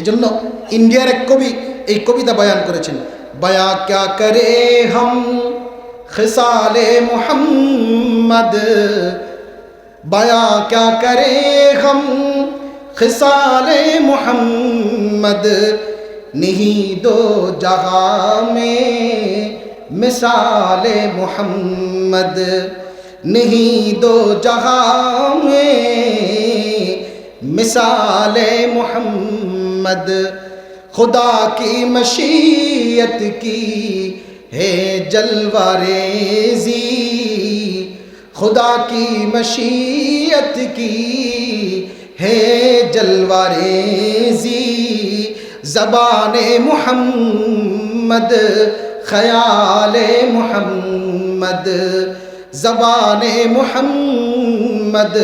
এজন্য ইন্ডিয়ার এক কবি এই কবিতা বয়ান করেছেন, বয়া ক্যা করে হম খেসালে মোহাম্মদ? বয়া ক্যা করে হম খেসালে মোহাম্মদ? নিহি দো জহা মে মিসালে মোহাম্মদ? নিহি দো জগামে মিসালে মোহাম্মদ? मोहम्मद खुदा की मशीयत की है जलवारेजी खुदा की मशीयत की है जलवारेजी जबान मोहम्मद ख्याल मोहम्मद जबान मोहम्मद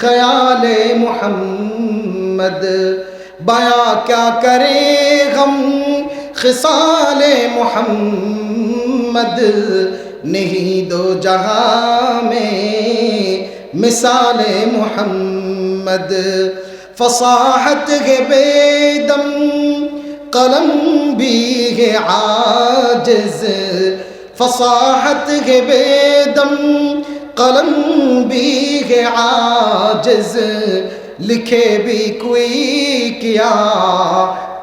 ख्याल मोहम्मद बया क्या करे हम खिसाल मोहम्मद नहीं दो जहाँ में मिसाल मोहम्मद फसाहत है बेदम कलम भी है आजज फसाहत है बेदम कलम भी है आजज लिखे भी कोई किया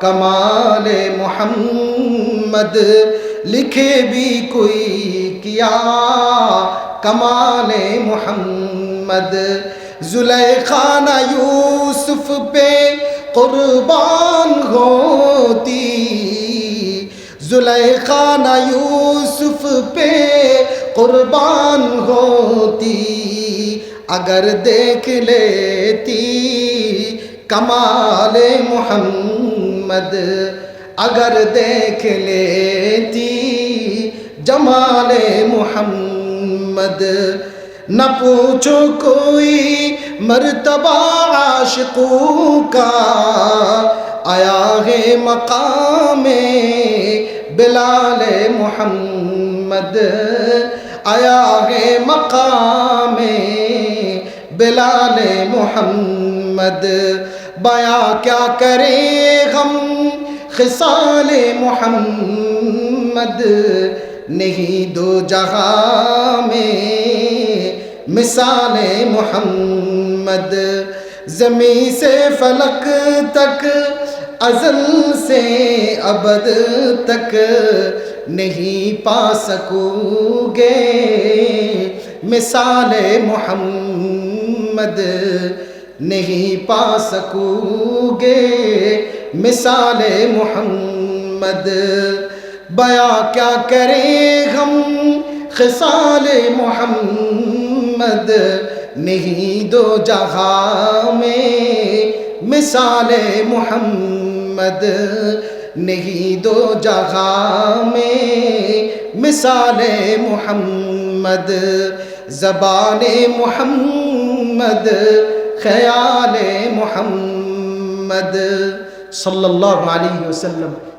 कमाल मोहम्मद लिखे भी कोई किया कमाल मोहम्मद जुलेखाना यूसुफ पे कुर्बान होती जुलेखाना यूसुफ पे कुर्बान होती अगर देख लेती कमाल मोहम्मद अगर देख लेती जमाल मोहम्मद न पूछो कोई मर्तबा आशिकों का आया है मकाम बिलाल मोहम्मद आया है मकाम بلال محمد بیاں کیا کرے غم خصال محمد، نہیں دو جہاں میں مثال محمد۔ زمیں سے فلک تک، ازل سے ابد تک نہیں پا سکو گے۔ مثال محمد मोहम्मद नहीं पा सकोगे मिसाल मोहम्मद बया क्या करें हम खसाल मोहम्मद नहीं दो जहाँ में मिसाल मोहम्मद नहीं दो जहाँ में मिसाल मोहम्मद जबान मोहम्मद محمد خيال محمد. صلى الله عليه وسلم.